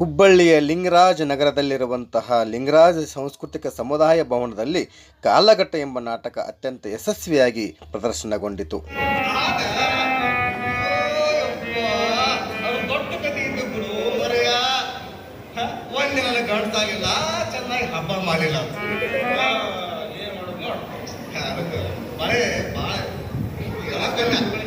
ಹುಬ್ಬಳ್ಳಿಯ ಲಿಂಗರಾಜ್ ನಗರದಲ್ಲಿರುವಂತಹ ಲಿಂಗರಾಜ್ ಸಾಂಸ್ಕೃತಿಕ ಸಮುದಾಯ ಭವನದಲ್ಲಿ ಕಾಲಘಟ್ಟ ಎಂಬ ನಾಟಕ ಅತ್ಯಂತ ಯಶಸ್ವಿಯಾಗಿ ಪ್ರದರ್ಶನಗೊಂಡಿತು. ಅವ್ರು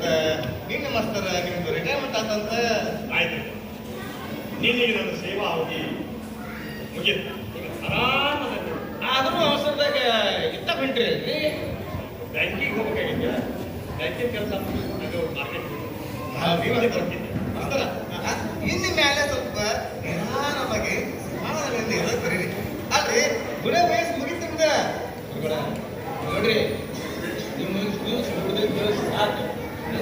ಮತ್ತೆ ನಿನ್ನ ಮಸ್ತರ ನಿಮ್ದು ರಿಟೈರ್ಮೆಂಟ್ ಆತಂತ ಆಯ್ತು. ನಿನ್ನೆ ನನ್ನ ಸೇವಾ ಅವಧಿ ಮುಗಿತು ಆರಾಮದ ಆದ್ರೂ ಅವಸರದಾಗ ಇತ್ತ ಬಿಂಟ್ರಿ ಬ್ಯಾಂಕಿಗೆ ಹೋಗ್ಬೇಕಾಗಿದ್ದೆ ಬ್ಯಾಂಕಿನ ಕೆಲಸ ನಾವು ಮಾರ್ಕೆಟ್ ಮಾಸ್ತರ ಇನ್ನು ಮೇಲೆ ಸ್ವಲ್ಪ ನಿಧಾನವಾಗಿ ಸಮಾಧಾನದಿಂದ ಇರೋದು ಬರೀರಿ. ಅಲ್ರಿ ಗುಣ ವಯಸ್ಸು ಮುಗಿತು ನಿಮ್ದ ನೋಡ್ರಿ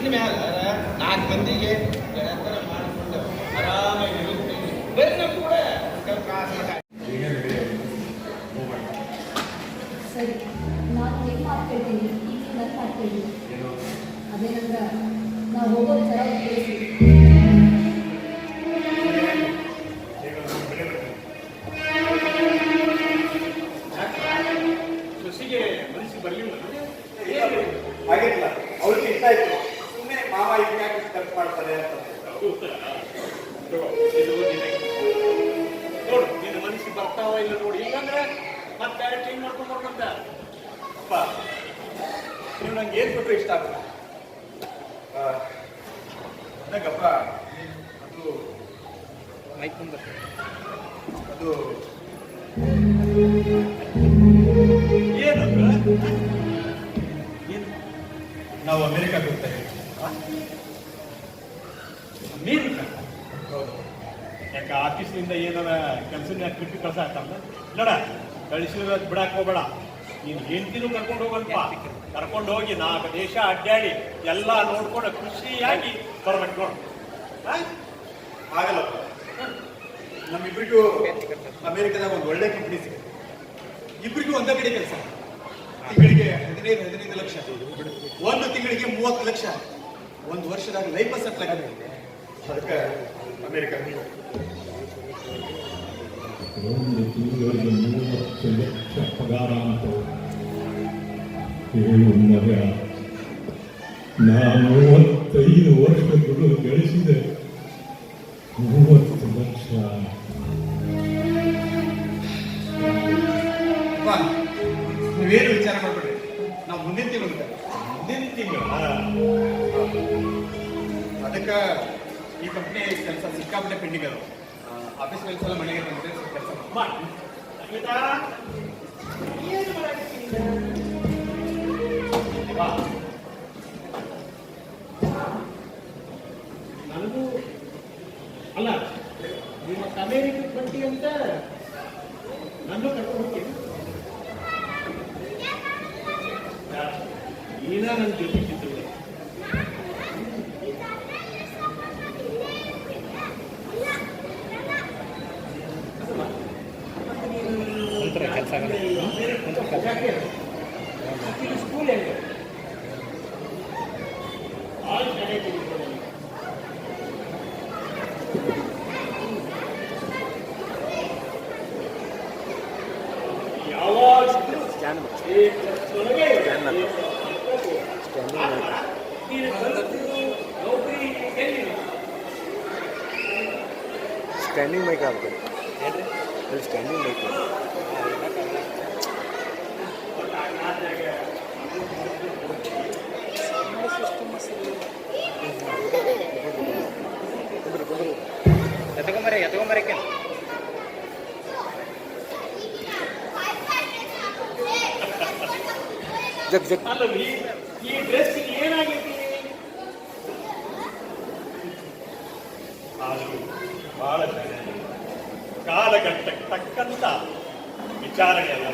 ಇನ್ನು ಮ್ಯಾಲ ನಾಲ್ಕು ಮಂದಿಗೆ ಗೆಳೆತನ ಮಾಡಿಕೊಂಡು ಆರಾಮಾಗಿ ಇರುತ್ತೀವಿ ಬರ್ರಿ ನಮ್ ಕೂಡ ಸ್ವಲ್ಪ ತ್ರಾಸ ಸರಿ ನಾನು ಏನು ಮಾಡ್ತಿದ್ದೀನಿ ಈಗ ನನ್ನ ಮಾಡ್ತಿದ್ದೀನಿ ಅದೇನಂದ್ರೆ ನಾವು ಹೋಗೋ ಥರ ತಿಳಿಸಿ ಕೃಷಿಗೆ ಮನಸ್ಸಿಗೆ ಬರಲಿಲ್ಲ ಹಾಗಿಲ್ಲ ಅವ್ರಿಗೆ ಇಷ್ಟ ಆಯ್ತು ಸುಮ್ಮನೆ ಮಾವ ಈಗ ಯಾಕೆ ಖರ್ಚು ಮಾಡ್ತಾರೆ ಅಂತ. ಅದು ಇದು. ನೋಡು ನಿನ್ನ ಮನಸ್ಸಿಗೆ ಬರ್ತಾವ ಇಲ್ಲ ನೋಡಿ. ಇಲ್ಲಂದ್ರೆ ಮತ್ತೆ ಚೇಂಜ್ ಮಾಡ್ಕೊಂಡು ಬರ್ಕೊಂತ. ಅಪ್ಪ ನೀವು ನಂಗೆ ಏನು ಕೊಟ್ಟರೆ ಇಷ್ಟ ಆಗುತ್ತೆ ನನಗಪ್ಪ ಅದು ಅದು ಏನಂದ್ರೆ ಏನು? ನಾವು ಅಮೆರಿಕಾಗೆ ಹೋಗ್ತಾ ಇದ್ದೀವಿ. ಅಮೇರಿಕ. ಹೌದು. ಯಾಕೆ ಆಫೀಸ್ನಿಂದ ಏನಾರ ಕೆಲಸ ಟ್ರಿಪ್ ಕೆಲಸ ಹಾಕಲ್ಲ ನೋಡ ಕಳಿಸಿದ್ರೆ ಬಿಡಕ್ ಹೋಗಬೇಡ. ನೀನು ಹೆಂಡತಿನೂ ಕರ್ಕೊಂಡು ಹೋಗಲ್ಪ. ಕರ್ಕೊಂಡು ಹೋಗಿ ನಾಲ್ಕು ದೇಶ ಅಡ್ಡಾಡಿ ಎಲ್ಲ ನೋಡ್ಕೊಂಡು ಖುಷಿಯಾಗಿ ಬರ್ಬೇಕು ನೋಡು. ಆಗಲ್ಲ. ನಮ್ಮಿಬ್ರಿಗೂ ನಮ್ಮಿಬ್ಬರಿಗೂ ಅಮೇರಿಕದಾಗ ಒಂದು ಒಳ್ಳೆ ಕಂಪ್ನಿ ಸಿಗುತ್ತೆ. ಇಬ್ಬರಿಗೂ ಒಂದೇ ಕಡೆ ಕೆಲಸ. ತಿಂಗಳಿಗೆ ಹದಿನೈದು ಹದಿನೈದು ಲಕ್ಷ. ಒಂದು ತಿಂಗಳಿಗೆ ಮೂವತ್ತು ಲಕ್ಷ. ಒಂದು ವರ್ಷದಾಗ ಲೈಫ್ ಸೆಟ್ಲ್ ಆಗಿದೆ ಅದಕ್ಕೆ ಅಮೇರಿಕ. ಒಂದು ತಿಂಗಳಿಗೆ ಮೂವತ್ತು ಲಕ್ಷ ಪಗಾರ ಅಂತ ಹೇಳುವ ಮಗ ನಾನು ಮೂವತ್ತೈದು ವರ್ಷಗಳು ಗಳಿಸಿದೆ. ಮೂವತ್ತು ಲಕ್ಷ. ನೀವೇನು ವಿಚಾರ ಮಾಡಬೇಡಿ. ನಾವು ಮುಂದಿನ ತಿಂಗಳು ಮುಂದಿನ ತಿಂಗಳು. ಅದಕ್ಕೆ ಈ ಕಂಪ್ನಿ ಕೆಲಸ ಸಿಕ್ಕಾಪಟ್ಟೆ ಪೆಂಡಿಂಗ್ ಅದು. ಆಫೀಸ್ ಕೆಲಸ ಎಲ್ಲ ಮನೆಗೆ ಬಂದರೆ ಕೆಲಸ ಮಾಡಿ. ನನಗೂ ಅಲ್ಲ, ನಿಮ್ಮ ಅಮೇರಿಕಕ್ಕೆ ಬಂಟಿ ಅಂತ ನನ್ನ ಕರ್ಕೊಂಡು ಹೋಗ್ತೀನಿ ನೀನ ನನ್ನ ಜೊತೆ? ಸ್ಕೂಲ್ ಹೆಂಗೆ ಭಾಳ ಚೆನ್ನಾಗಿ ತಿಳ್ಕೊಂಡು ಯಾವಾಗಲೂ ಈ ಕೆಲಸದೊಳಗೆ ನೀನು ಕಲಿತು ನೌಕರಿ ಎಲ್ಲಿ ಸ್ಟ್ಯಾಂಡಿಂಗ್ ಮೈಕ್ ಆಗ್ತದೆ ಅಲ್ಲಿ ಸ್ಟ್ಯಾಂಡಿಂಗ್ ಮೈಕ್ ಎತ್ಕೊಂಬರಿ ಎತ್ಕೊಂಬರಕ್ಕೆ ಜಗ್ ಜಗ್ ಅಲ್ಲ ಈ ಈ ಡ್ರೆಸ್ ಏನಾಗೈತಿ ಆದರೂ ಬಹಳ ಚೆನ್ನಾಗಿ ಕಾಲಘಟ್ಟಕ್ಕೆ ತಕ್ಕಂತ ವಿಚಾರಣೆ ಅಲ್ಲ